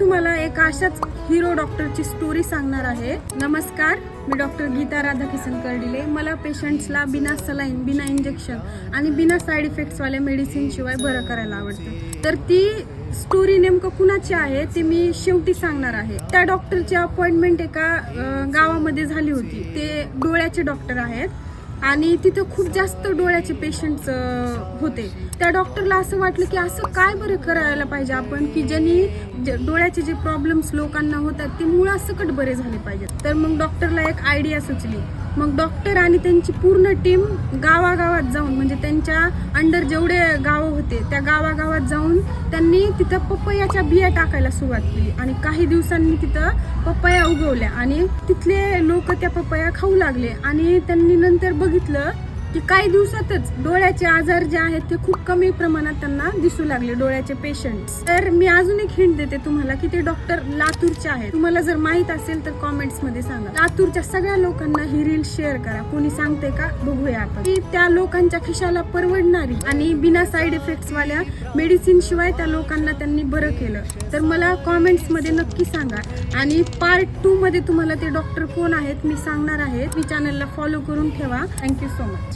तुम्हाला एक अशाच हिरो डॉक्टरची स्टोरी सांगणार आहे. नमस्कार मी डॉक्टर गीता राधाकिशन कर्डिले मला पेशंट्सला बिना सलाईन बिना इंजेक्शन आणि बिना साईड इफेक्ट्सवाल्या मेडिसिनशिवाय बरं करायला आवडतं. तर ती स्टोरी नेमकं कुणाची आहे ते मी शेवटी सांगणार आहे. त्या डॉक्टरची अपॉइंटमेंट एका गावामध्ये झाली होती. ते डोळ्याचे डॉक्टर आहेत. आणि तिथं खूप जास्त डोळ्याचे पेशंट्स होते. त्या डॉक्टरला असं वाटलं की असं काय बरं करायला पाहिजे आपण की ज्यांनी डोळ्याचे जे प्रॉब्लेम्स लोकांना होतात ते मुळासकट बरे झाले पाहिजेत. तर मग डॉक्टरला एक आयडिया सुचली. मग डॉक्टर आणि त्यांची पूर्ण टीम गावागावात जाऊन म्हणजे त्यांच्या अंडर जेवढे गावं होते त्या गावागावात जाऊन त्यांनी तिथं पपयाच्या बिया टाकायला सुरुवात केली. आणि काही दिवसांनी तिथं पपया उगवल्या. आणि तिथले लोक त्या पपया खाऊ लागले. आणि त्यांनी नंतर बघितलं की काही दिवसातच डोळ्याचे आजार जे आहेत ते खूप कमी प्रमाणात त्यांना दिसू लागले डोळ्याचे पेशंट्स तर मी अजून एक हिंट देते तुम्हाला की ते डॉक्टर लातूरचे आहेत. तुम्हाला जर माहीत असेल तर कॉमेंट्समध्ये सांगा. लातूरच्या सगळ्या लोकांना ही रील शेअर करा. कोणी सांगते का? बघूया आपण. की त्या लोकांच्या खिशाला परवडणारी आणि बिना साईड इफेक्ट्स वाल्या मेडिसिन शिवाय त्या लोकांना त्यांनी बरं केलं. तर मला कॉमेंट्समध्ये नक्की सांगा. आणि पार्ट टू मध्ये तुम्हाला ते डॉक्टर कोण आहेत मी सांगणार आहे. मी चॅनलला फॉलो करून ठेवा. Thank you so much